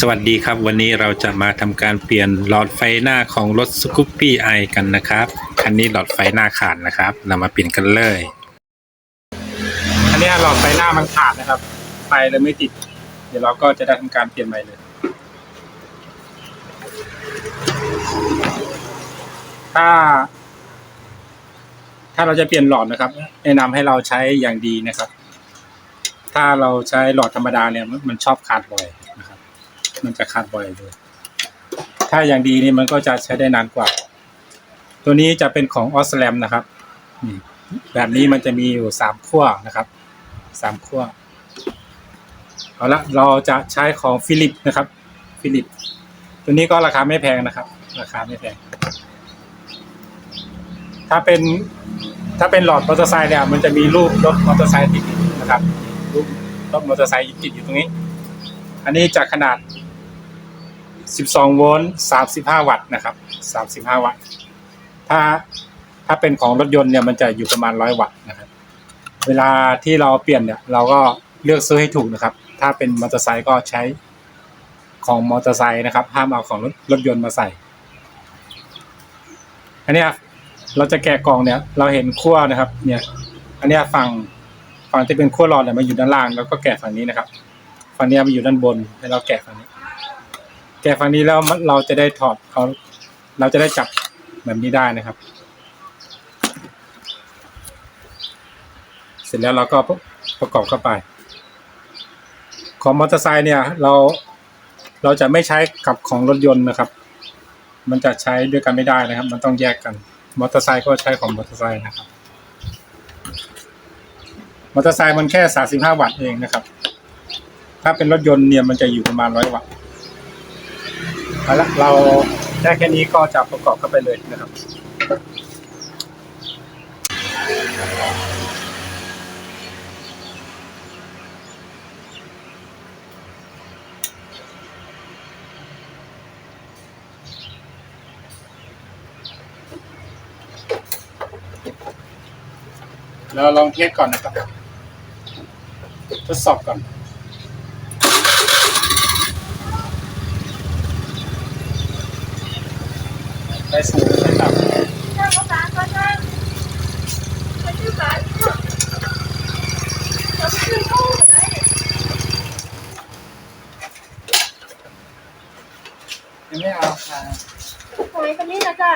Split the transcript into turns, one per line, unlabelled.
สวัสดีครับ วันนี้เราจะมาทำการเปลี่ยนหลอดไฟหน้าของรถสกูปปี้ไอกันนะครับคันนี้หลอดไฟหน้าขาดนะครับ เรามาเปลี่ยนกันเลยอันนี้หลอดไฟหน้ามันขาดนะครับ ไฟเลยไม่ติด เดี๋ยวเราก็จะได้ทำการเปลี่ยนใหม่เลยถ้า ถ้าเราจะเปลี่ยนหลอดนะครับ แนะนำให้เราใช้อย่างดีนะครับ ถ้าเราใช้หลอดธรรมดาเนี่ยมันชอบขาดบ่อยนะครับ มันจะขาดบ่อยเลย ถ้าอย่างดีนี่มันก็จะใช้ได้นานกว่า ตัวนี้จะเป็นของออสแลมนะครับแบบนี้มันจะมีอยู่สามขั้วนะครับสามขั้วเอาละเราจะใช้ของฟิลิปนะครับ ฟิลิป ตัวนี้ก็ราคาไม่แพงนะครับ ราคาไม่แพง ถ้าเป็นถ้าเป็นหลอดมอเตอร์ไซค์เนี่ยมันจะมีรูปรถมอเตอร์ไซค์ติดนะครับรูปรถมอเตอร์ไซค์ติดอยู่ตรงนี้ อันนี้จะขนาด 12 โวลต์ 35 วัตต์นะครับ 35 วัตต์ ถ้าถ้าเป็นของรถยนต์เนี่ยมันจะอยู่ประมาณ 100 วัตต์นะครับ เวลาที่เราเปลี่ยนเนี่ยเราก็เลือกซื้อให้ถูกนะครับ ถ้าเป็นมอเตอร์ไซค์ก็ใช้ของมอเตอร์ไซค์นะครับ ห้ามเอาของรถรถยนต์มาใส่ อันนี้เราจะแกะกล่องเนี่ย เราเห็นขั้วนะครับ เนี่ย อันนี้ฝั่งฝั่งที่เป็นขั้วหลอดเนี่ยมันอยู่ด้านล่าง แล้วก็แกะฝั่งนี้นะครับ ฝั่งนี้มันอยู่ด้านบนให้เราแกะฝั่งนี้ แกะฝั่งนี้แล้วมันเราจะได้ถอดเขาเราจะได้จับแบบนี้ได้นะครับ เสร็จแล้วเราก็ประกอบเข้าไป ของมอเตอร์ไซค์เนี่ยเราเราจะไม่ใช้กับของรถยนต์นะครับ มันจะใช้ด้วยกันไม่ได้นะครับ มันต้องแยกกันมอเตอร์ไซค์ก็ใช้ของมอเตอร์ไซค์นะครับมอเตอร์ไซค์มันแค่สามสิบห้าวัตต์เองนะครับ ถ้าเป็นรถยนต์เนี่ยมันจะอยู่ประมาณร้อยวัตต์ เอาละเราได้แค่นี้ก็จะประกอบเข้าไปเลยนะครับ เราลองเทสก่อนนะครับ ทดสอบก่อน ไปสูงไปต่ำ
ไปที่ศาลเนี่ยจะไม่ได้เข้าไหน
ยังไม่เอาค่ะ
ทำไมคนนี้นะจ๊ะ